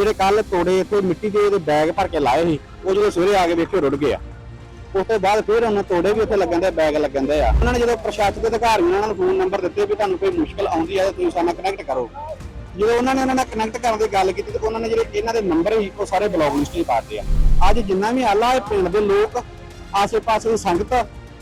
ਜਿਹੜੇ ਕੱਲ ਤੋੜੇ ਇੱਥੇ ਮਿੱਟੀ ਦੇ ਬੈਗ ਭਰ ਕੇ ਲਾਏ ਸੀ, ਉਹ ਜਦੋਂ ਸਵੇਰੇ ਆ ਕੇ ਵੇਖੇ ਰੁੜ ਗਏ ਆ। ਉਸ ਤੋਂ ਬਾਅਦ ਫਿਰ ਉਹਨਾਂ ਤੋੜੇ ਵੀ ਉੱਥੇ ਲੱਗਣ ਦੇ, ਬੈਗ ਲੱਗਣ ਦੇ ਆ। ਉਹਨਾਂ ਨੇ ਜਦੋਂ ਪ੍ਰਸ਼ਾਸਨ ਦੇ ਅਧਿਕਾਰੀਆਂ ਉਹਨਾਂ ਨੂੰ ਫੋਨ ਨੰਬਰ ਦਿੱਤੇ ਵੀ ਤੁਹਾਨੂੰ ਕੋਈ ਮੁਸ਼ਕਲ ਆਉਂਦੀ ਹੈ ਤਾਂ ਤੁਸੀਂ ਸਾਡੇ ਕਨੈਕਟ ਕਰੋ। ਜਦੋਂ ਉਹਨਾਂ ਨੇ ਉਹਨਾਂ ਨਾਲ ਕਨੈਕਟ ਕਰਨ ਦੀ ਗੱਲ ਕੀਤੀ ਤੇ ਉਹਨਾਂ ਨੇ ਜਿਹੜੇ ਇਹਨਾਂ ਦੇ ਨੰਬਰ ਸੀ, ਉਹ ਸਾਰੇ ਬਲੌਕ ਲਿਸਟ 'ਚ ਪਾਤੇ ਆ। ਅੱਜ ਜਿੰਨਾ ਵੀ ਆਲਾ ਹੈ ਪਿੰਡ ਦੇ ਲੋਕ, ਆਸੇ-ਪਾਸੇ ਦੀ ਸੰਗਤ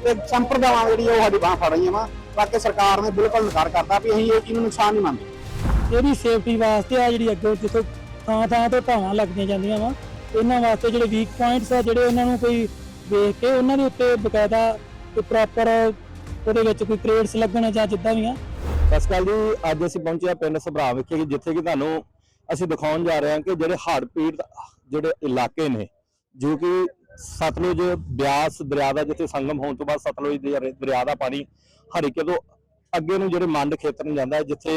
ਤੇ ਸੰਪਰਦਾਵਾਂ ਜਿਹੜੀ ਉਹ ਸਾਡੀ ਬਾਹ ਫੜ ਰਹੀਆਂ ਵਾ। ਬਾਕੀ ਸਰਕਾਰ ਨੇ ਬਿਲਕੁਲ ਇਨਕਾਰ ਕਰਤਾ ਵੀ ਅਸੀਂ ਇਹ ਚੀਜ਼ ਨੂੰ ਨੁਕਸਾਨ ਨਹੀਂ ਮੰਨਦੇ। ਇਹਦੀ ਸੇਫਟੀ ਵਾਸਤੇ ਆ ਜਿਹੜੀ ਅੱਗੇ ਜਿੱਥੇ ਥਾਂ ਥਾਂ ਤੇ ਧਾਵਾਂ ਲੱਗਦੀਆਂ ਜਾਂਦੀਆਂ ਵਾ। ਇਹਨਾਂ ਵਾਸਤੇ ਜਿਹੜੇ ਵੀਕ ਪੁਆਇੰਟਸ ਆ, ਜਿਹੜੇ ਉਹਨਾਂ ਨੂੰ ਕੋਈ ਵੇਖ ਕੇ ਉਹਨਾਂ ਦੇ ਉੱਤੇ ਬਕਾਇਦਾ ਕੋਈ ਪ੍ਰੋਪਰ ਉਹਦੇ ਵਿੱਚ ਕੋਈ ਕ੍ਰੇਡਸ ਲੱਗਣ ਜਾਂ ਜਿੱਦਾਂ ਵੀ ਆ। ਸਤਿ ਜੀ, ਅੱਜ ਅਸੀਂ ਪਹੁੰਚੇ ਹਾਂ ਪਿੰਡ ਸਭਰਾ ਵਿਖੇ, ਜਿੱਥੇ ਕਿ ਤੁਹਾਨੂੰ ਅਸੀਂ ਦਿਖਾਉਣ ਜਾ ਰਹੇ ਹਾਂ ਕਿ ਜਿਹੜੇ ਹੜ੍ਹ ਪੀੜਤ ਜਿਹੜੇ ਇਲਾਕੇ ਨੇ, ਜੋ ਕਿ ਸਤਲੁਜ ਬਿਆਸ ਦਰਿਆ ਦਾ, ਜਿੱਥੇ ਸੰਗਮ ਹੋਣ ਤੋਂ ਬਾਅਦ ਸਤਲੁਜ ਦਰਿਆ ਦਾ ਪਾਣੀ ਹਰੀਕੇ ਤੋਂ ਅੱਗੇ ਨੂੰ ਜਿਹੜੇ ਮੰਡ ਖੇਤਰ ਨੂੰ ਜਾਂਦਾ ਜਿੱਥੇ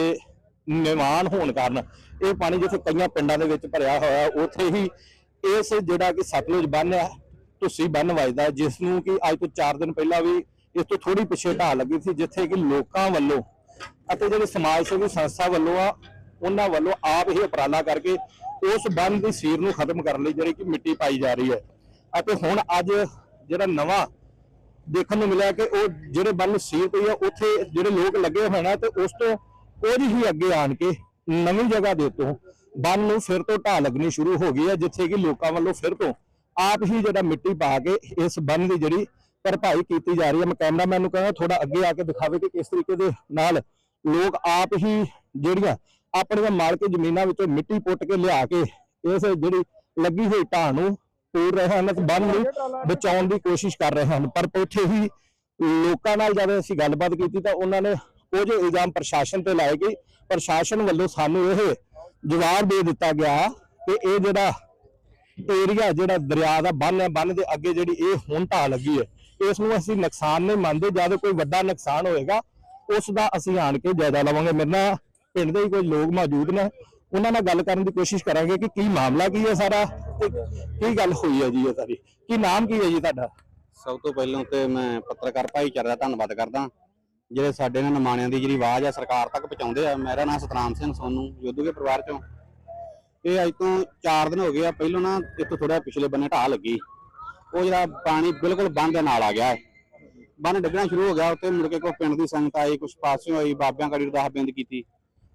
ਨਿਵਾਨ ਹੋਣ ਕਾਰਨ ਇਹ ਪਾਣੀ ਜਿੱਥੇ ਕਈਆਂ ਪਿੰਡਾਂ ਦੇ ਵਿੱਚ ਭਰਿਆ ਹੋਇਆ ਉੱਥੇ ਹੀ ਇਸ ਜਿਹੜਾ ਕਿ ਸਤਲੁਜ ਬੰਨ੍ਹ ਹੈ ਤੁਸੀਂ ਬੰਨ ਵੱਜਦਾ ਹੈ, ਜਿਸ ਨੂੰ ਕਿ ਅੱਜ ਤੋਂ 4 ਦਿਨ ਪਹਿਲਾਂ ਵੀ ਇਸ ਤੋਂ ਥੋੜੀ ਪਿੱਛੇ ਢਾਹ ਲੱਗੀ ਸੀ ਜਿੱਥੇ ਕਿ ਲੋਕਾਂ ਵੱਲੋਂ ਅਤੇ ਜਿਹੜੇ ਸਮਾਜ ਸੇਵੀ ਸੰਸਥਾ ਵੱਲੋਂ ਆ ਉਹਨਾਂ ਵੱਲੋਂ ਆਪ ਹੀ ਉਪਰਾਲਾ ਕਰਕੇ ਉਸ ਬੰਨ ਦੀ ਸੀਰ ਨੂੰ ਖਤਮ ਕਰਨ ਲਈ ਜਿਹੜੀ ਕਿ ਮਿੱਟੀ ਪਾਈ ਜਾ ਰਹੀ ਹੈ। ਅਤੇ ਹੁਣ ਅੱਜ ਜਿਹੜਾ ਨਵਾਂ ਦੇਖਣ ਨੂੰ ਮਿਲਿਆ ਕਿ ਉਹ ਜਿਹੜੇ ਬੰਨ ਸੀਰ ਪਈ ਆ ਉੱਥੇ ਜਿਹੜੇ ਲੋਕ ਲੱਗੇ ਹੋਏ ਨੇ ਤੇ ਉਸ ਤੋਂ ਉਹਦੀ ਹੀ ਅੱਗੇ ਆਣ ਕੇ ਨਵੀਂ ਜਗ੍ਹਾ ਦੇ ਉੱਤੋਂ ਬੰਨ ਨੂੰ ਫਿਰ ਤੋਂ ਢਾਹ ਲੱਗਣੀ ਸ਼ੁਰੂ ਹੋ ਗਈ ਹੈ, ਜਿੱਥੇ ਕਿ ਲੋਕਾਂ ਵੱਲੋਂ ਫਿਰ ਤੋਂ ਆਪ ਹੀ ਜਿਹੜਾ ਮਿੱਟੀ ਪਾ ਕੇ ਇਸ ਬੰਨ ਦੀ ਜਿਹੜੀ ਭਰਪਾਈ ਕੀਤੀ ਜਾ ਰਹੀ ਹੈ। ਮੈਂ ਕੈਮਰਾਮੈਨ ਨੂੰ ਕਹਾਂਗਾ ਥੋੜਾ ਅੱਗੇ ਆ ਕੇ ਦਿਖਾਵੇ ਕਿ ਕਿਸ ਤਰੀਕੇ ਦੇ ਨਾਲ ਲੋਕ ਆਪ ਹੀ ਜਿਹੜੀਆਂ ਆਪਣੀਆਂ ਮਾਲਕੀ ਜ਼ਮੀਨਾਂ ਵਿੱਚੋਂ ਮਿੱਟੀ ਪੁੱਟ ਕੇ ਲਿਆ ਕੇ ਇਸ ਜਿਹੜੀ ਲੱਗੀ ਹੋਈ ਢਾਹ ਨੂੰ ਤੋੜ ਰਹੇ ਹਨ ਤੇ ਬੰਨ ਨੂੰ ਬਚਾਉਣ ਦੀ ਕੋਸ਼ਿਸ਼ ਕਰ ਰਹੇ ਹਨ। ਪਰ ਉੱਥੇ ਹੀ ਲੋਕਾਂ ਨਾਲ ਜਦੋਂ ਅਸੀਂ ਗੱਲਬਾਤ ਕੀਤੀ ਤਾਂ ਉਹਨਾਂ ਨੇ ਉਹ ਜੋ ਇਲਜ਼ਾਮ ਪ੍ਰਸ਼ਾਸਨ ਤੇ ਲਾਏ ਗਏ, ਪ੍ਰਸ਼ਾਸਨ ਵੱਲੋਂ ਸਾਨੂੰ ਇਹ ਜਵਾਬ ਦੇ ਦਿੱਤਾ ਗਿਆ ਕਿ ਇਹ ਜਿਹੜਾ ਏਰੀਆ, ਜਿਹੜਾ ਦਰਿਆ ਦਾ ਬੰਨ ਹੈ ਬੰਨ ਦੇ ਅੱਗੇ ਜਿਹੜੀ ਇਹ ਹੁਣ ਢਾਹ ਲੱਗੀ ਹੈ, ਇਸ ਨੂੰ ਅਸੀਂ ਨੁਕਸਾਨ ਨਹੀਂ ਮੰਨਦੇ, ਜਦ ਕੋਈ ਵੱਡਾ ਨੁਕਸਾਨ ਹੋਏਗਾ, ਉਸ ਦਾ ਅਸੀਂ ਆਣ ਕੇ ਜਾਇਦਾ ਲਵਾਂਗੇ। ਮੇਰੇ ਨਾਲ ਪਿੰਡ ਦੇ ਹੀ ਕੋਈ ਲੋਕ ਮੌਜੂਦ ਨੇ, ਉਹਨਾਂ ਨਾਲ ਗੱਲ ਕਰਨ ਦੀ ਕੋਸ਼ਿਸ਼ ਕਰਾਂਗੇ ਕਿ ਕੀ ਮਾਮਲਾ ਕੀ ਹੈ ਸਾਰਾ ਤੇ ਕੀ ਗੱਲ ਹੋਈ ਹੈ ਜੀ ਇਹ ਸਾਰੀ। ਕੀ ਨਾਮ ਕੀ ਹੈ ਜੀ ਤੁਹਾਡਾ? ਸਭ ਤੋਂ ਪਹਿਲਾਂ ਤੇ ਮੈਂ ਪੱਤਰਕਾਰ ਭਾਈਚਾਰੇ ਦਾ ਧੰਨਵਾਦ ਕਰਦਾ। ਜਿਹੜੇ ਸਾਡੇ ਨਾਲ ਨਮਾਣਿਆਂ ਦੀ ਜਿਹੜੀ ਆਵਾਜ਼ ਆ, ਸਰਕਾਰ ਤੱਕ ਪਹੁੰਚਾਉਂਦੇ ਆ। ਮੇਰਾ ਨਾਮ ਸਤਨਾਮ ਸਿੰਘ ਸੋਨੂ ਯੋਧੂਕੇ ਪਰਿਵਾਰ ਚੋਂ। ਇਹ ਅੱਜ ਤੋਂ 4 ਦਿਨ ਹੋ ਗਏ ਆ, ਪਹਿਲਾਂ ਨਾ ਇੱਥੋਂ ਥੋੜਾ ਪਿਛਲੇ ਬੰਨੇ ਢਾਹ ਲੱਗੀ। ਉਹ ਜਿਹੜਾ ਪਾਣੀ ਬਿਲਕੁਲ ਬੰਨ ਦੇ ਨਾਲ ਆ ਗਿਆ ਬੰਨ ਡਿੱਗਣਾ ਸ਼ੁਰੂ ਹੋ ਗਿਆ ਉੱਤੇ ਮੁੜ ਕੇ ਕੋਈ ਪਿੰਡ ਦੀ ਸੰਗਤ ਆਈ ਕੁਝ ਪਾਸਿਓਂ ਆਈ, ਬਾਬਿਆਂ ਕੜੀ ਦਾ ਬਿੰਦ ਕੀਤੀ।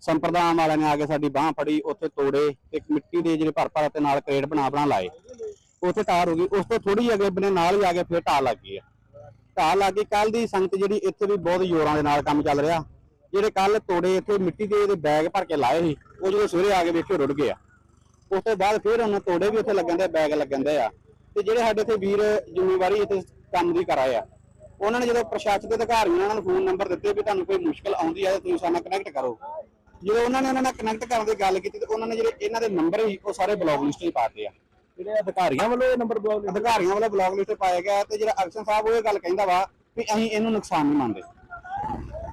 ਸੰਪਰਦਾਵਾਂ ਵਾਲਿਆਂ ਨੇ ਆ ਕੇ ਸਾਡੀ ਬਾਹ ਫੜੀ, ਉੱਥੇ ਤੋੜੇ ਤੇ ਮਿੱਟੀ ਦੇ ਜਿਹੜੇ ਭਰ ਭਰ ਤੇ ਨਾਲ ਕਰੇਟ ਬਣਾ ਬਣਾ ਲਾਏ। ਉੱਥੇ ਟਾਰ ਹੋ ਗਈ ਉਸ ਤੋਂ ਥੋੜੀ ਅੱਗੇ ਬੰਨੇ ਨਾਲ ਹੀ ਆ ਕੇ ਫਿਰ ਢਾਹ ਲੱਗ ਗਈ ਆ ਢਾਹ ਲਾ ਕੇ ਕੱਲ ਦੀ ਸੰਗਤ ਜਿਹੜੀ ਇੱਥੇ ਵੀ ਬਹੁਤ ਜ਼ੋਰਾਂ ਦੇ ਨਾਲ ਕੰਮ ਚੱਲ ਰਿਹਾ। ਜਿਹੜੇ ਕੱਲ ਤੋੜੇ ਇੱਥੇ ਮਿੱਟੀ ਦੇ ਬੈਗ ਭਰ ਕੇ ਲਾਏ ਸੀ, ਉਹ ਜਦੋਂ ਸਵੇਰੇ ਆ ਕੇ ਵੇਖੇ ਰੁੜ ਗਏ ਆ। ਉਸ ਤੋਂ ਬਾਅਦ ਫਿਰ ਉਹਨਾਂ ਤੋੜੇ ਵੀ ਉੱਥੇ ਲੱਗਣ ਦੇ, ਬੈਗ ਲੱਗਣ ਦੇ ਆ। ਤੇ ਜਿਹੜੇ ਸਾਡੇ ਇੱਥੇ ਵੀਰ ਜ਼ਿੰਮੇਵਾਰੀ ਇੱਥੇ ਕੰਮ ਦੀ ਕਰਾਏ ਆ, ਉਹਨਾਂ ਨੇ ਜਦੋਂ ਪ੍ਰਸ਼ਾਸਨ ਦੇ ਅਧਿਕਾਰੀਆਂ ਉਹਨਾਂ ਨੂੰ ਫੋਨ ਨੰਬਰ ਦਿੱਤੇ ਵੀ ਤੁਹਾਨੂੰ ਕੋਈ ਮੁਸ਼ਕਲ ਆਉਂਦੀ ਆ ਤਾਂ ਤੁਸੀਂ ਸਾਡੇ ਨਾਲ ਕਨੈਕਟ ਕਰੋ। ਜਦੋਂ ਉਹਨਾਂ ਨੇ ਉਹਨਾਂ ਨਾਲ ਕਨੈਕਟ ਕਰਨ ਦੀ ਗੱਲ ਕੀਤੀ ਤੇ ਉਹਨਾਂ ਨੇ ਜਿਹੜੇ ਇਹਨਾਂ ਦੇ ਨੰਬਰ ਸੀ, ਉਹ ਸਾਰੇ ਬਲੌਕ ਲਿਸਟ 'ਚ ਦਿੱਤੇ ਆ। ਜਿਹੜੇ ਅਧਿਕਾਰੀਆਂ ਵੱਲੋਂ ਇਹ ਨੰਬਰ ਬਲੌਕ ਅਧਿਕਾਰੀਆਂ ਵੱਲੋਂ ਬਲੌਕ ਲਿਸਟ ਪਾਇਆ ਗਿਆ ਤੇ ਜਿਹੜਾ ਅਕਸ਼ਨ ਸਾਹਿਬ ਉਹ ਇਹ ਗੱਲ ਕਹਿੰਦਾ ਵਾ ਵੀ ਅਸੀਂ ਇਹਨੂੰ ਨੁਕਸਾਨ ਨਹੀਂ ਮੰਨਦੇ।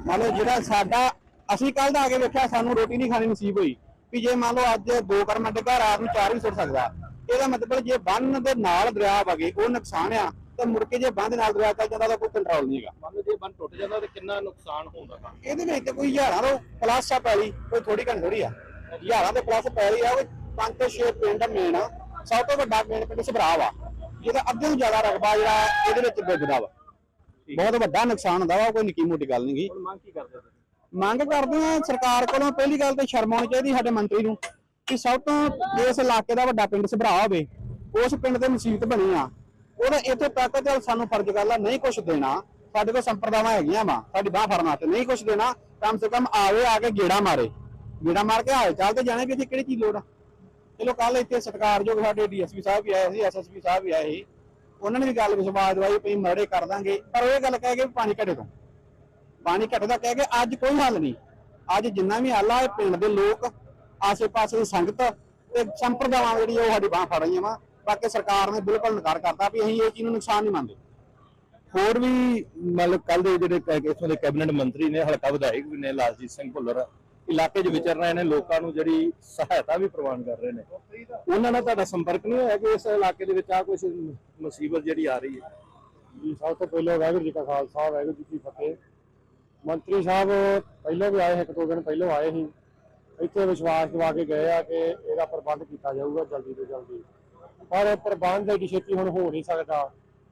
ਮੰਨ ਲਓ ਜਿਹੜਾ ਸਾਡਾ ਅਸੀਂ ਕੱਲ ਦਾ ਆ ਕੇ ਵੇਖਿਆ ਸਾਨੂੰ ਰੋਟੀ ਨਹੀਂ ਖਾਣੀ ਨਸੀਬ ਹੋਈ। ਵੀ ਜੇ ਮੰਨ ਲਓ ਅੱਜ ਦੋ ਕਰਮ ਡੱਗਾ ਰਾਤ ਨੂੰ ਚਾਰ ਵੀ ਸੁੱਟ ਸਕਦਾ। ਇਹਦਾ ਮਤਲਬ ਜੇ ਬੰਨ ਦੇ ਨਾਲ ਦਰਿਆ ਵਗੇ ਉਹ ਨੁਕਸਾਨ ਆ ਤਾਂ ਮੁੜ ਕੇ ਜੇ ਬੰਨ ਦੇ ਨਾਲ ਦਰਿਆ ਚੱਲ ਜਾਂਦਾ ਤਾਂ ਕੋਈ ਕੰਟਰੋਲ ਨਹੀਂ ਹੈਗਾ। ਮੰਨ ਲਓ ਜੇ ਬੰਨ ਟੁੱਟ ਜਾਂਦਾ ਤੇ ਕਿੰਨਾ ਨੁਕਸਾਨ ਹੁੰਦਾ ਤਾਂ ਇਹਦੇ ਵਿੱਚ ਤੇ ਕੋਈ ਹਜ਼ਾਰਾਂ ਤੋਂ ਪਲੱਸ ਆ ਪੈਲੀ ਕੋਈ ਥੋੜੀ ਘਣ ਥੋੜੀ ਆ। ਹਜ਼ਾਰਾਂ ਦੇ ਪਲੱਸ ਪੈਲੀ ਆ ਕੋਈ ਪੰਜ ਤੋਂ ਛੇ ਪਿੰਡ ਮੇਨ ਆ। ਸਭ ਤੋਂ ਵੱਡਾ ਪਿੰਡ ਪਿੰਡ ਸਭਰਾ ਵਾ ਜਿਹਦਾ ਅੱਧੇ ਤੋਂ ਜ਼ਿਆਦਾ ਰਕਬਾ ਜਿਹੜਾ ਇਹਦੇ ਵਿੱਚ ਡੁੱਬਦਾ ਵਾ। ਬਹੁਤ ਵੱਡਾ ਨੁਕਸਾਨ ਹੁੰਦਾ ਵਾ ਕੋਈ ਨਿੱਕੀ ਮੋਟੀ ਗੱਲ ਨਹੀਂ ਗੀ। ਹੁਣ ਮੰਗ ਕੀ ਕਰਦੇ ਮੰਗ ਕਰਦੇ ਆ ਸਰਕਾਰ ਕੋਲੋਂ ਪਹਿਲੀ ਗੱਲ ਤੇ ਸ਼ਰਮ ਆਉਣੀ ਚਾਹੀਦੀ ਸਾਡੇ ਮੰਤਰੀ ਨੂੰ ਕਿ ਸਭ ਤੋਂ ਇਸ ਇਲਾਕੇ ਦਾ ਵੱਡਾ ਪਿੰਡ ਸਭਰਾ ਹੋਵੇ ਉਸ ਪਿੰਡ ਦੇ ਮੁਸੀਬਤ ਬਣੀ ਆ। ਉਹਦਾ ਇੱਥੇ ਤੱਕ ਤੇ ਸਾਨੂੰ ਫਰਜ਼ ਗੱਲ ਆ ਨਹੀਂ ਕੁਝ ਦੇਣਾ। ਸਾਡੇ ਕੋਲ ਸੰਪਰਦਾਵਾਂ ਹੈਗੀਆਂ ਵਾ ਸਾਡੀ ਬਾਹ ਫੜਨ ਵਾਸਤੇ ਨਹੀਂ ਕੁਝ ਦੇਣਾ। ਕਮ ਸੇ ਕਮ ਆਵੇ ਆ ਕੇ ਗੇੜਾ ਮਾਰੇ। ਗੇੜਾ ਮਾਰ ਕੇ ਹਾਲ ਚਾਲ ਤੇ ਜਾਣੇ ਵੀ ਇੱਥੇ ਕਿਹੜੀ ਚੀਜ਼ ਲੋੜ ਆ? ਚਲੋ ਕੱਲ ਇੱਥੇ ਸਤਿਕਾਰਯੋਗ ਸਾਡੇ ਡੀਐਸਪੀ ਸਾਹਿਬ ਵੀ ਆਏ ਸੀ, ਐਸਐਸਪੀ ਸਾਹਿਬ ਵੀ ਆਏ ਸੀ। ਉਹਨਾਂ ਨੇ ਵੀ ਗੱਲ ਵਿਸ਼ਵਾਸ ਦਵਾਈ ਵੀ ਮਰੜੇ ਕਰ ਦਾਂਗੇ। ਪਰ ਉਹ ਇਹ ਗੱਲ ਕਹਿ ਕੇ ਪਾਣੀ ਘਟੇ ਤੋਂ। ਪਾਣੀ ਘਟਦਾ ਕਹਿ ਕੇ ਅੱਜ ਕੋਈ ਹੱਲ ਨਹੀਂ। ਅੱਜ ਜਿੰਨਾ ਵੀ ਹੱਲ ਆ, ਇਹ ਪਿੰਡ ਦੇ ਲੋਕ, ਆਸੇ-ਪਾਸੇ ਦੀ ਸੰਗਤ ਤੇ ਸੰਪਰਦਾਵਾਂ ਜਿਹੜੀ ਉਹ ਸਾਡੀ ਬਾਹ ਫੜ ਰਹੀਆਂ ਵਾ। ਬਾਕੀ ਸਰਕਾਰ ਨੇ ਬਿਲਕੁਲ ਨਕਾਰ ਕਰਤਾ ਵੀ ਅਸੀਂ ਇਹ ਚੀਜ਼ ਨੂੰ ਨੁਕਸਾਨ ਨਹੀਂ ਮੰਨਦੇ। ਹੋਰ ਵੀ ਮਤਲਬ ਕੱਲ ਦੇ ਜਿਹੜੇ ਕ- ਇੱਥੋਂ ਦੇ ਕੈਬਨਿਟ ਮੰਤਰੀ ਨੇ, ਹਲਕਾ ਵਿਧਾਇਕ ਵੀ ਨੇ, ਲਾਲਜੀਤ ਸਿੰਘ ਭੁੱਲਰ ਇਲਾਕੇ 'ਚ ਵਿਚਰ ਰਹੇ ਨੇ ਲੋਕਾਂ ਨੂੰ ਜਿਹੜੀ ਸਹਾਇਤਾ ਵੀ ਪ੍ਰਵਾਨ ਕਰ ਰਹੇ ਨੇ। ਉਹਨਾਂ ਨਾਲ ਤੁਹਾਡਾ ਸੰਪਰਕ ਨਹੀਂ ਹੋਇਆ ਕਿ ਇਸ ਇਲਾਕੇ ਦੇ ਵਿੱਚ ਆ ਕੁਝ ਮੁਸੀਬਤ ਜਿਹੜੀ ਆ ਰਹੀ ਹੈ? ਜੀ, ਸਭ ਤੋਂ ਪਹਿਲਾਂ ਵਾਹਿਗੁਰੂ ਜੀ ਕਾ ਖਾਲਸਾ, ਵਾਹਿਗੁਰੂ ਜੀ ਕੀ ਫਤਿਹ। ਮੰਤਰੀ ਸਾਹਿਬ ਪਹਿਲਾਂ ਵੀ ਆਏ, ਇੱਕ ਦੋ ਦਿਨ ਪਹਿਲਾਂ ਆਏ ਸੀ। ਇੱਥੇ ਵਿਸ਼ਵਾਸ ਦਿਵਾ ਕੇ ਗਏ ਆ ਕਿ ਇਹਦਾ ਪ੍ਰਬੰਧ ਕੀਤਾ ਜਾਊਗਾ ਜਲਦੀ ਤੋਂ ਜਲਦੀ। ਪਰ ਪ੍ਰਬੰਧ ਐਡੀ ਛੇਤੀ ਹੁਣ ਹੋ ਨਹੀਂ ਸਕਦਾ,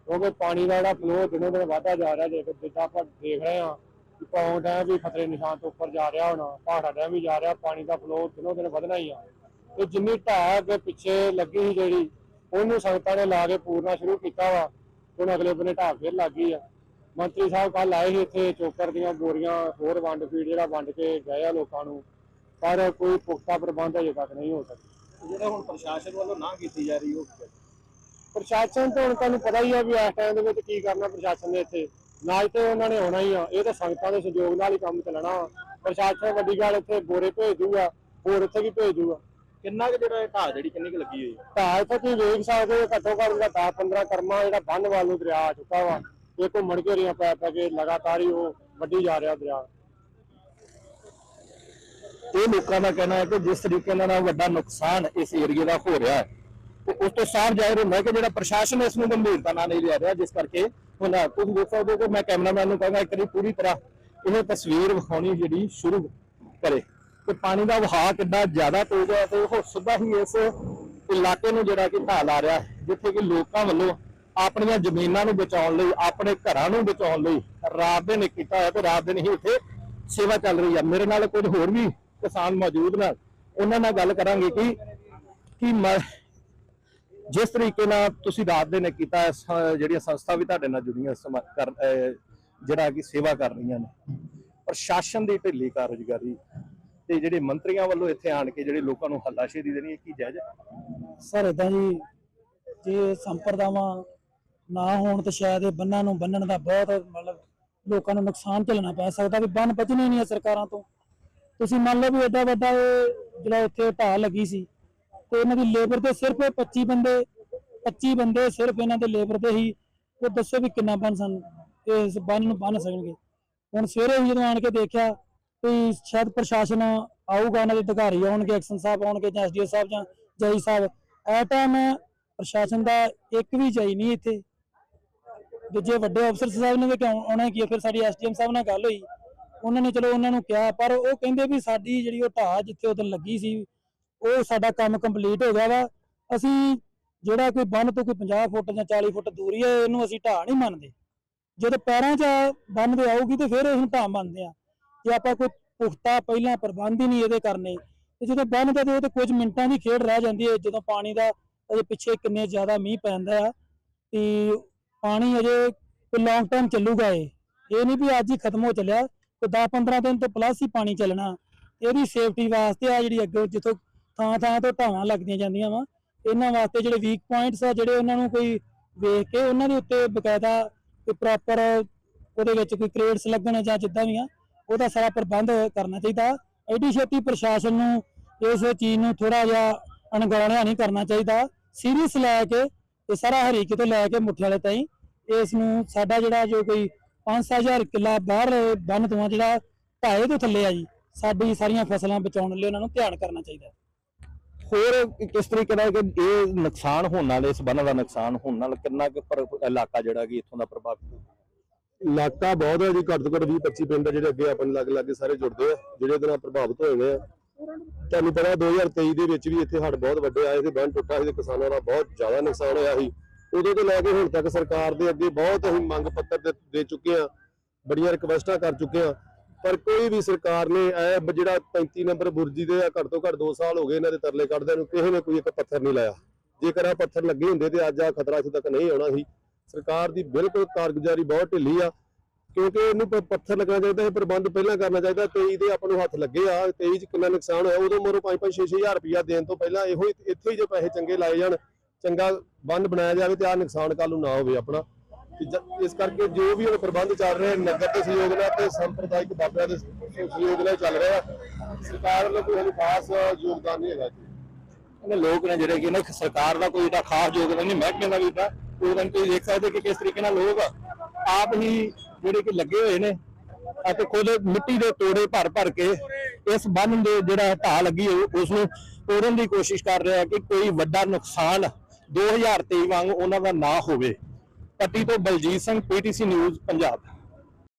ਕਿਉਂਕਿ ਪਾਣੀ ਦਾ ਜਿਹੜਾ ਫਲੋ ਦਿਨੋਂ ਦਿਨ ਵਧਦਾ ਜਾ ਰਿਹਾ, ਜੇ ਜਿੱਦਾਂ ਆਪਾਂ ਦੇਖ ਰਹੇ ਹਾਂ ਕਿ ਪੌਂ ਡੈਮ ਵੀ ਖਤਰੇ ਨਿਸ਼ਾਨ ਤੋਂ ਉੱਪਰ ਜਾ ਰਿਹਾ ਹੁਣ ਪਹਾੜਾ ਡੈਮ ਵੀ ਜਾ ਰਿਹਾ ਪਾਣੀ ਦਾ ਫਲੋ ਦਿਨੋਂ ਦਿਨ ਵਧਣਾ ਹੀ ਆ। ਤੇ ਜਿੰਨੀ ਢਾਹ ਅੱਗੇ ਪਿੱਛੇ ਲੱਗੀ ਸੀ ਜਿਹੜੀ ਉਹਨੂੰ ਸੰਗਤਾਂ ਨੇ ਲਾ ਕੇ ਪੂਰਨਾ ਸ਼ੁਰੂ ਕੀਤਾ ਵਾ ਹੁਣ ਅਗਲੇ ਬੰਨੇ ਢਾਹ ਫੇਰ ਲੱਗ ਗਈ ਆ। ਮੰਤਰੀ ਸਾਹਿਬ ਕੱਲ ਆਏ ਸੀ ਇੱਥੇ ਚੋਕਰ ਦੀਆਂ ਬੋਰੀਆਂ ਹੋਰ ਵੰਡ ਫੀਡ ਜਿਹੜਾ ਵੰਡ ਕੇ ਗਏ ਆ ਲੋਕਾਂ ਨੂੰ ਪਰ ਕੋਈ ਪੁਖਤਾ ਪ੍ਰਬੰਧ ਅਜੇ ਤੱਕ ਨਹੀਂ ਹੋ ਸਕਿਆ। ਜਿਹੜਾ ਹੁਣ ਪ੍ਰਸ਼ਾਸਨ ਵੱਲੋਂ ਨਾ ਕੀਤੀ ਜਾ ਰਹੀ ਉਹ ਪ੍ਰਸ਼ਾਸਨ ਤੋਂ ਹੁਣ ਤੁਹਾਨੂੰ ਪਤਾ ਹੀ ਆ ਵੀ ਇਸ ਟਾਈਮ ਦੇ ਵਿੱਚ ਕੀ ਕਰਨਾ ਪ੍ਰਸ਼ਾਸਨ ਨੇ ਇੱਥੇ। ਨਾ ਇੱਥੇ ਉਹਨਾਂ ਨੇ ਆਉਣਾ ਹੀ ਆ। ਇਹ ਤਾਂ ਸੰਗਤਾਂ ਦੇ ਸਹਿਯੋਗ ਨਾਲ ਹੀ ਕੰਮ ਚੱਲਣਾ ਪ੍ਰਸ਼ਾਸਨ ਵੱਡੀ ਗੱਲ ਇੱਥੇ ਬੋਰੇ ਭੇਜ ਦੂਗਾ ਹੋਰ ਇੱਥੇ ਵੀ ਭੇਜ ਦੂਗਾ ਕਿੰਨਾ ਕੁ ਜਿਹੜਾ ਢਾਹ ਜਿਹੜੀ ਕਿੰਨੀ ਕੁ ਲੱਗੀ ਹੋਈ? ਤਾਂ ਇੱਥੇ ਤੁਸੀਂ ਵੇਖ ਸਕਦੇ ਹੋ ਘੱਟੋ ਘੱਟ ਜਿਹੜਾ 10 15 ਕਰਮਾ ਜਿਹੜਾ ਬੰਨ ਵੱਲ ਨੂੰ ਦਰਿਆ ਆ ਚੁੱਕਾ ਵਾ। ਇਹ ਘੁੰਮਣ ਘੇਰੀਆਂ ਪੈ ਪੈ ਕੇ ਲਗਾਤਾਰ ਹੀ ਉਹ ਵੱਢੀ ਜਾ ਰਿਹਾ ਦਰਿਆ। ਇਹ ਲੋਕਾਂ ਦਾ ਕਹਿਣਾ ਹੈ ਕਿ ਜਿਸ ਤਰੀਕੇ ਨਾਲ ਵੱਡਾ ਨੁਕਸਾਨ ਇਸ ਏਰੀਏ ਦਾ ਹੋ ਰਿਹਾ ਹੈ ਤੇ ਉਸ ਤੋਂ ਸਾਫ਼ ਜ਼ਾਹਿਰ ਹੁੰਦਾ ਹੈ ਕਿ ਜਿਹੜਾ ਪ੍ਰਸ਼ਾਸਨ ਇਸ ਨੂੰ ਗੰਭੀਰਤਾ ਨਾਲ ਨਹੀਂ ਲਿਆ ਰਿਹਾ ਜਿਸ ਕਰਕੇ ਹੁਣ ਤੁਸੀਂ ਦੇਖ ਸਕਦੇ ਹੋ ਕਿ ਮੈਂ ਕੈਮਰਾਮੈਨ ਨੂੰ ਕਹਾਂਗਾ ਇੱਕ ਵਾਰੀ ਪੂਰੀ ਤਰ੍ਹਾਂ ਇਹ ਤਸਵੀਰ ਵਿਖਾਉਣੀ ਜਿਹੜੀ ਸ਼ੁਰੂ ਕਰੇ। ਕਿ ਪਾਣੀ ਦਾ ਵਹਾਅ ਕਿੰਨਾ ਜ਼ਿਆਦਾ ਤੇਜ਼ ਹੈ ਤੇ ਉਹ ਸਿੱਧਾ ਹੀ ਇਸ ਇਲਾਕੇ ਨੂੰ ਜਿਹੜਾ ਕਿ ਢਾਹ ਲਾ ਰਿਹਾ ਜਿੱਥੇ ਕਿ ਲੋਕਾਂ ਵੱਲੋਂ ਆਪਣੀਆਂ ਜ਼ਮੀਨਾਂ ਨੂੰ ਬਚਾਉਣ ਲਈ, ਆਪਣੇ ਘਰਾਂ ਨੂੰ ਬਚਾਉਣ ਲਈ ਰਾਤ ਦਿਨ ਕੀਤਾ ਹੋਇਆ ਤੇ ਰਾਤ ਦਿਨ ਹੀ ਇੱਥੇ ਸੇਵਾ ਚੱਲ ਰਹੀ ਹੈ। ਮੇਰੇ ਨਾਲ ਕੁਝ ਹੋਰ ਵੀ ਕਿਸਾਨ ਮੌਜੂਦ ਨੇ। ਉਹਨਾਂ ਨਾਲ ਗੱਲ ਕਰਾਂਗੇ ਕਿ ਕਿ ਮ- ਜਿਸ ਤਰੀਕੇ ਨਾਲ ਤੁਸੀਂ ਰਾਤ ਦੇ ਨੇ ਕੀਤਾ ਜਿਹੜੀਆਂ ਸੰਸਥਾ ਵੀ ਤੁਹਾਡੇ ਨਾਲ ਜੁੜੀਆਂ ਜਿਹੜਾ ਕਿ ਸੇਵਾ ਕਰ ਰਹੀਆਂ ਨੇ, ਪ੍ਰਸ਼ਾਸਨ ਦੀ ਢਿੱਲੀ ਕਾਰਜਕਾਰੀ ਤੇ ਜਿਹੜੇ ਮੰਤਰੀਆਂ ਵੱਲੋਂ ਇੱਥੇ ਆਣ ਕੇ ਜਿਹੜੇ ਲੋਕਾਂ ਨੂੰ ਹੱਲਾਸ਼ੇਰੀ ਦੇਣੀ ਕੀ ਜਾਇਜ਼ ਸਰ ਇਦਾਂ ਜੀ, ਜੇ ਸੰਪਰਦਾਵਾਂ ਨਾ ਹੋਣ ਤੇ ਸ਼ਾਇਦ ਇਹ ਬੰਨਾਂ ਨੂੰ ਬੰਨਣ ਦਾ ਬਹੁਤ, ਮਤਲਬ ਲੋਕਾਂ ਨੂੰ ਨੁਕਸਾਨ ਝੱਲਣਾ ਪੈ ਸਕਦਾ ਵੀ ਬੰਨ ਬਚਣੇ ਨਹੀਂ ਆ ਸਰਕਾਰਾਂ ਤੋਂ। ਤੁਸੀਂ ਮੰਨ ਲਓ ਵੀ ਐਡਾ ਵੱਡਾ ਇਹ ਜਿਹੜਾ ਇੱਥੇ ਢਾਹ ਲੱਗੀ ਸੀ ਤੇ ਇਹਨਾਂ ਦੀ ਲੇਬਰ ਤੇ ਸਿਰਫ 25 ਬੰਦੇ 25 ਬੰਦੇ ਸਿਰਫ ਇਹਨਾਂ ਦੇ ਲੇਬਰ ਤੇ ਹੀ, ਉਹ ਦੱਸੋ ਵੀ ਕਿੰਨਾ ਬੰਨ ਸਨ ਇਸ ਬੰਨ ਨੂੰ ਬੰਨ ਸਕਣਗੇ ਹੁਣ ਸਵੇਰੇ ਹੀ ਜਦੋਂ ਆਣ ਕੇ ਦੇਖਿਆ ਵੀ ਸ਼ਾਇਦ ਪ੍ਰਸ਼ਾਸਨ ਆਊਗਾ ਉਹਨਾਂ ਦੇ ਅਧਿਕਾਰੀ ਆਉਣਗੇ, ਐਕਸ਼ਨ ਸਾਹਿਬ ਆਉਣਗੇ ਜਾਂ ਐਸਡੀਓ ਸਾਹਿਬ ਜਾਂ ਜਈ ਸਾਹਿਬ, ਐ ਟਾਈਮ ਪ੍ਰਸ਼ਾਸਨ ਦਾ ਇੱਕ ਵੀ ਜਈ ਨਹੀਂ ਇੱਥੇ ਦੂਜੇ ਵੱਡੇ ਅਫਸਰ ਸਾਹਿਬ ਨੇ ਵੀ ਕਿਉਂ ਆਉਣਾ ਕੀ ਆ? ਫਿਰ ਸਾਡੀ ਐਸਡੀਐਮ ਸਾਹਿਬ ਨਾਲ ਗੱਲ ਹੋਈ ਉਹਨਾਂ ਨੇ ਚਲੋ ਉਹਨਾਂ ਨੂੰ ਕਿਹਾ, ਪਰ ਉਹ ਕਹਿੰਦੇ ਵੀ ਸਾਡੀ ਜਿਹੜੀ ਉਹ ਢਾਹ ਜਿੱਥੇ ਉਦੋਂ ਲੱਗੀ ਸੀ ਉਹ ਸਾਡਾ ਕੰਮ ਕੰਪਲੀਟ ਹੋ ਗਿਆ ਵਾ। ਅਸੀਂ ਜਿਹੜਾ ਕੋਈ ਬੰਨ ਤੋਂ ਕੋਈ 50 ਫੁੱਟ ਜਾਂ 40 ਫੁੱਟ ਦੂਰੀ ਹੈ, ਇਹਨੂੰ ਅਸੀਂ ਢਾਹ ਨਹੀਂ ਮੰਨਦੇ। ਜਦੋਂ ਪੈਰਾਂ 'ਚ ਬੰਨ ਦੇ ਆਊਗੀ ਤੇ ਫਿਰ ਅਸੀਂ ਢਾਹ ਮੰਨਦੇ ਆ ਜੇ ਆਪਾਂ ਕੋਈ ਪੁਖਤਾ ਪਹਿਲਾਂ ਪ੍ਰਬੰਧ ਹੀ ਨਹੀਂ ਇਹਦੇ ਕਰਨੇ, ਤੇ ਜਦੋਂ ਬੰਨ ਦਾ ਤੇ ਕੁਝ ਮਿੰਟਾਂ ਦੀ ਖੇਡ ਰਹਿ ਜਾਂਦੀ ਹੈ, ਜਦੋਂ ਪਾਣੀ ਦਾ ਅਜੇ ਪਿੱਛੇ ਕਿੰਨੇ ਜ਼ਿਆਦਾ ਮੀਂਹ ਪੈਂਦਾ ਆ ਤੇ ਪਾਣੀ ਅਜੇ ਕੋਈ ਲੌਂਗ ਟਾਈਮ ਚੱਲੂਗਾ ਇਹ। ਇਹ ਨਹੀਂ ਵੀ ਅੱਜ ਹੀ ਖਤਮ ਹੋ ਚੱਲਿਆ, ਤੇ 10-15 ਦਿਨ ਤੋਂ ਪਲੱਸ ਹੀ ਪਾਣੀ ਚੱਲਣਾ। ਇਹਦੀ ਸੇਫਟੀ ਵਾਸਤੇ ਆ ਜਿਹੜੀ ਅੱਗੇ, ਜਿੱਥੋਂ ਥਾਂ ਥਾਂ ਤੋਂ ਢਾਵਾਂ ਲੱਗਦੀਆਂ ਜਾਂਦੀਆਂ ਵਾ। ਇਹਨਾਂ ਵਾਸਤੇ ਜਿਹੜੇ ਵੀਕ ਪੁਆਇੰਟਸ ਆ, ਜਿਹੜੇ ਉਹਨਾਂ ਨੂੰ ਕੋਈ ਵੇਖ ਕੇ ਉਹਨਾਂ ਦੇ ਉੱਤੇ ਬਕਾਇਦਾ ਕੋਈ ਪ੍ਰੋਪਰ ਉਹਦੇ ਵਿੱਚ ਕੋਈ ਕ੍ਰੇਡਸ ਲੱਗਣ ਜਾਂ ਜਿੱਦਾਂ ਵੀ ਆ, ਉਹਦਾ ਸਾਰਾ ਪ੍ਰਬੰਧ ਕਰਨਾ ਚਾਹੀਦਾ। ਐਡੀ ਛੇਤੀ ਪ੍ਰਸ਼ਾਸਨ ਨੂੰ ਇਸ ਚੀਜ਼ ਨੂੰ ਥੋੜਾ ਜਿਹਾ ਅਣਗੌਲਿਆ ਨਹੀਂ ਕਰਨਾ ਚਾਹੀਦਾ। ਸੀਰੀਅਸ ਲੈ ਕੇ ਤੇ ਸਾਰਾ ਹਰੀਕੇ ਤੋਂ ਲੈ ਕੇ ਮੁੱਠੇ ਵਾਲੇ ਤਾਈਂ ਇਸ ਨੂੰ ਸਾਡਾ ਜਿਹੜਾ ਜੋ ਕੋਈ 5-6000 ਕਿੱਲਾ ਬਾਹਰ ਬੰਨ ਤੋਂ ਆ ਜਿਹੜਾ ਢਾਏ ਤੋਂ ਥੱਲੇ ਆ ਜੀ, ਸਾਡੀ ਸਾਰੀਆਂ ਫਸਲਾਂ ਬਚਾਉਣ ਲਈ ਉਹਨਾਂ ਨੂੰ ਧਿਆਨ ਕਰਨਾ ਚਾਹੀਦਾ। ਹੋਰ ਕਿਸ ਤਰੀਕੇ ਨਾਲ ਕਿ ਇਹ ਨੁਕਸਾਨ ਹੋਣ ਨਾਲ, ਇਸ ਬੰਨ ਦਾ ਨੁਕਸਾਨ ਹੋਣ ਨਾਲ ਕਿੰਨਾ ਕੁ ਪਰ ਇਲਾਕਾ ਜਿਹੜਾ ਕਿ ਇੱਥੋਂ ਦਾ ਪ੍ਰਭਾਵਿਤ ਹੋਊ? ਇਲਾਕਾ ਬਹੁਤ ਹੈ ਜੀ, ਘੱਟ ਤੋਂ ਘੱਟ 20 25 ਪਿੰਡ ਆ ਜਿਹੜੇ ਅੱਗੇ ਆਪਣੇ ਲੱਗ ਲੱਗੇ ਸਾਰੇ ਜੁੜਦੇ ਆ, ਜਿਹੜੇ ਇਹਦੇ ਨਾਲ ਪ੍ਰਭਾਵਿਤ ਹੋਏ ਹੋਏ ਆ। ਤੁਹਾਨੂੰ ਪਤਾ 2023 ਦੇ ਵਿੱਚ ਵੀ ਇੱਥੇ ਹੜ੍ਹ ਬਹੁਤ ਵੱਡੇ ਆਏ ਸੀ, ਬੰਨ ਟੁੱਟਾ ਸੀ ਤੇ ਕਿਸਾਨਾਂ ਦਾ ਬਹੁਤ ਜ਼ਿਆਦਾ ਨੁਕਸਾਨ ਹੋਇਆ ਸੀ। ਉਦੋਂ ਤੋਂ ਲੈ ਕੇ ਹੁਣ ਤੱਕ ਸਰਕਾਰ ਦੇ ਅੱਗੇ ਬਹੁਤ ਅਸੀਂ ਮੰਗ ਪੱਤਰ ਦੇ- ਦੇ ਚੁੱਕੇ ਆ, ਬੜੀਆਂ ਰਿਕਵੈਸਟਾਂ ਕਰ ਚੁੱਕੇ ਆ। ਪਰ ਕੋਈ ਵੀ ਸਰਕਾਰ ਨੇ ਇਹ ਜਿਹੜਾ 35 ਨੰਬਰ ਬੁਰਜੀ ਦੇ ਆ, ਘੱਟ ਤੋਂ ਘੱਟ 2 ਸਾਲ ਹੋ ਗਏ ਇਹਨਾਂ ਦੇ ਤਰਲੇ ਕੱਢਦੇ ਨੂੰ, ਕਿਸੇ ਨੇ ਕੋਈ ਇੱਕ ਪੱਥਰ ਨਹੀਂ ਲਾਇਆ। ਜੇਕਰ ਆ ਪੱਥਰ ਲੱਗੇ ਹੁੰਦੇ ਤੇ ਅੱਜ ਆ ਖਤਰਾ ਇੱਥੇ ਤੱਕ ਨਹੀਂ ਆਉਣਾ ਸੀ। ਸਰਕਾਰ ਦੀ ਬਿਲਕੁਲ ਕਾਰਗੁਜ਼ਾਰੀ ਬਹੁਤ ਢਿੱਲੀ ਆ, ਕਿਉਂਕਿ ਇਹਨੂੰ ਪੱਥਰ ਲੱਗਣਾ ਚਾਹੀਦਾ ਇਹ ਪ੍ਰਬੰਧ ਪਹਿਲਾਂ ਕਰਨਾ ਚਾਹੀਦਾ 23 ਦੇ ਆਪਾਂ ਨੂੰ ਹੱਥ ਲੱਗੇ ਆ 23 ਚ ਕਿੰਨਾ ਨੁਕਸਾਨ ਹੋਇਆ, ਉਦੋਂ ਮੋਰੋ 5-5 6-6000 ਰੁਪਇਆ ਦੇਣ ਤੋਂ ਪਹਿਲਾਂ ਇਹੋ ਹੀ ਇੱਥੇ ਹੀ ਜੇ ਪੈਸੇ ਚੰਗੇ ਲਾਏ ਜਾਣ, ਚੰਗਾ ਬੰਦ ਬਣਾਇਆ ਜਾਵੇ ਤੇ ਆ ਨੁਕਸਾਨ ਕੱਲ ਨੂੰ ਨਾ ਹੋਵੇ ਆਪਣਾ। ਇਸ ਕਰਕੇ ਜੋ ਵੀ ਹੁਣ ਪ੍ਰਬੰਧ ਚੱਲ ਰਹੇ ਨਗਰ ਦੇ ਸਹਿਯੋਗ ਨਾਲ ਤੇ ਸੰਪਰਦਾਇਕ ਬਾਬਿਆਂ ਦੇ ਸਹਿਯੋਗ ਨਾਲ ਚੱਲ ਰਿਹਾ ਸਰਕਾਰ ਵੱਲੋਂ ਕੋਈ ਹਲੇ ਖਾਸ ਯੋਗਦਾਨ ਨਹੀਂ ਹੈਗਾ ਜੀ। ਇਹਨੇ ਲੋਕ ਨੇ ਜਿਹੜੇ ਕਿ ਨਾ ਸਰਕਾਰ ਦਾ ਕੋਈ ਏਡਾ ਖਾਸ ਯੋਗਦਾਨ ਨਹੀਂ, ਮਹਿਕਮੇ ਦਾ ਵੀ ਏਡਾ ਯੋਗਦਾਨ, ਤੁਸੀਂ ਦੇਖ ਸਕਦੇ ਕਿ ਕਿਸ ਤਰੀਕੇ ਨਾਲ ਲੋਕ ਆਪ ਹੀ ਜਿਹੜੇ ਕਿ ਲੱਗੇ ਹੋਏ ਨੇ ਅਤੇ ਖੁਦ ਮਿੱਟੀ ਦੇ ਤੋੜੇ ਭਰ ਭਰ ਕੇ ਇਸ ਬੰਨ ਦੇ ਜਿਹੜਾ ਢਾਹ ਲੱਗੀ ਹੋਈ ਉਸ ਨੂੰ ਤੋੜਨ ਦੀ ਕੋਸ਼ਿਸ਼ ਕਰ ਰਿਹਾ ਕਿ ਕੋਈ ਵੱਡਾ ਨੁਕਸਾਨ 2023 ਵਾਂਗ ਉਹਨਾਂ ਦਾ ਨਾ ਹੋਵੇ। ਪੱਟੀ ਤੋਂ ਬਲਜੀਤ ਸਿੰਘ ਪੀਟੀਸੀ ਨਿਊਜ਼ ਪੰਜਾਬ।